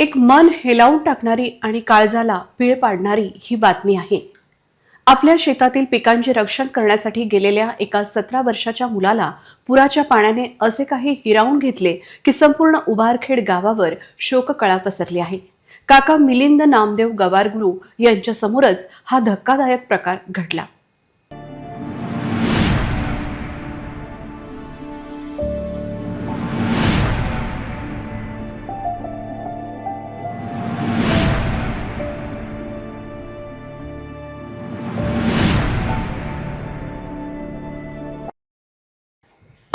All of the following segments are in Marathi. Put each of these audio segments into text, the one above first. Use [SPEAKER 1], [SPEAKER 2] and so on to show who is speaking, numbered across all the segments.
[SPEAKER 1] एक मन हेलावून टाकणारी आणि काळजाला पीळ पाडणारी ही बातमी आहे. आपल्या शेतातील पिकांचे रक्षण करण्यासाठी गेलेल्या एका सतरा वर्षाच्या मुलाला पुराच्या पाण्याने असे काही हिरावून घेतले की संपूर्ण उभारखेड गावावर शोककळा पसरली आहे. काका मिलिंद नामदेव गवारगुरू यांच्यासमोरच हा धक्कादायक प्रकार घडला.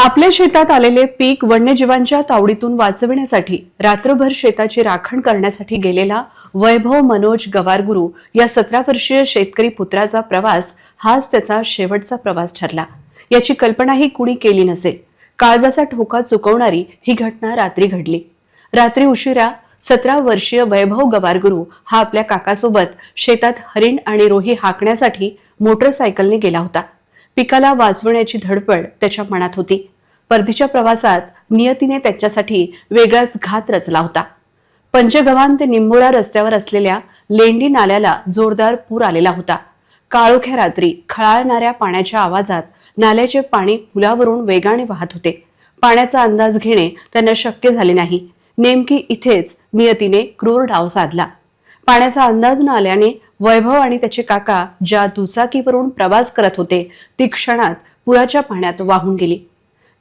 [SPEAKER 1] आपल्या शेतात आलेले पीक वन्यजीवांच्या तावडीतून वाचविण्यासाठी रात्रभर शेताची राखण करण्यासाठी गेलेला वैभव मनोज गवारगुरु या सतरा वर्षीय शेतकरी पुत्राचा प्रवास हाच त्याचा शेवटचा प्रवास ठरला. याची कल्पनाही कुणी केली नसेल. काळजाचा ठोका चुकवणारी ही घटना रात्री घडली. रात्री उशिरा सतरा वर्षीय वैभव गवारगुरु हा आपल्या काकासोबत शेतात हरिण आणि रोही हाकण्यासाठी मोटरसायकलने गेला होता. पिकाला वाचवण्याची धडपड त्याच्या मनात होती. परतीच्या प्रवासात नियतीने त्याच्यासाठी वेगळाच घात रचला होता. पंचगव्हाण ते निंबोरा रस्त्यावर असलेल्या लेंडी नाल्याला जोरदार पूर आलेला होता. काळोख्या रात्री खळाळणाऱ्या पाण्याच्या आवाजात नाल्याचे पाणी पुलावरून वेगाने वाहत होते. पाण्याचा अंदाज घेणे त्यांना शक्य झाले नाही. नेमकी इथेच नियतीने क्रूर डाव साधला. पाण्याचा अंदाज न आल्याने वैभव आणि त्याचे काका ज्या दुचाकीवरून प्रवास करत होते ती क्षणात पुराच्या पाण्यात वाहून गेली.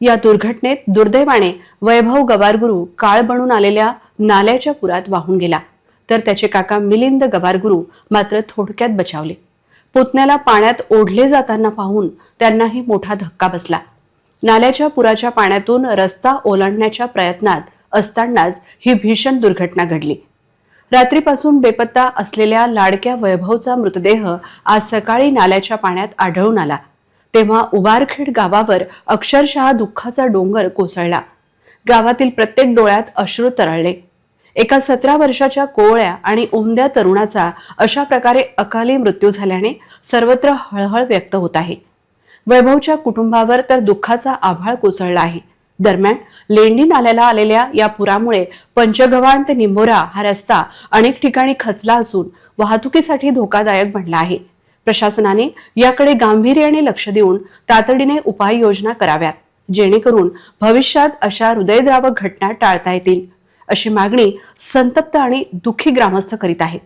[SPEAKER 1] या दुर्घटनेत दुर्दैवाने वैभव गवारगुरू काळ बनून आलेल्या नाल्याच्या पुरात वाहून गेला. तर त्याचे काका मिलिंद गवारगुरू मात्र थोडक्यात बचावले. पुतण्याला पाण्यात ओढले जाताना पाहून त्यांनाही मोठा धक्का बसला. नाल्याच्या पुराच्या पाण्यातून रस्ता ओलांडण्याच्या प्रयत्नात असतानाच ही भीषण दुर्घटना घडली. रात्रीपासून बेपत्ता असलेल्या लाडक्या वैभवचा मृतदेह आज सकाळी नाल्याच्या पाण्यात आढळून आला. तेव्हा उबारखेड गावावर अक्षरशः दुःखाचा डोंगर कोसळला. गावातील प्रत्येक डोळ्यात अश्रू तरळले. एका सतरा वर्षाच्या कोवळ्या आणि उमद्या तरुणाचा अशा प्रकारे अकाली मृत्यू झाल्याने सर्वत्र हळहळ व्यक्त होत आहे. वैभवच्या कुटुंबावर तर दुःखाचा आभाळ कोसळला आहे. दरम्यान लेंडी नाल्याला आलेल्या या पुरामुळे पंचगव्हाण ते निंबोरा हा रस्ता अनेक ठिकाणी खचला असून वाहतुकीसाठी धोकादायक बनला आहे. प्रशासनाने याकडे गांभीर्याने लक्ष देऊन तातडीने उपाययोजना कराव्यात जेणेकरून भविष्यात अशा हृदयद्रावक घटना टाळता येतील अशी मागणी संतप्त आणि दुःखी ग्रामस्थ करीत आहेत.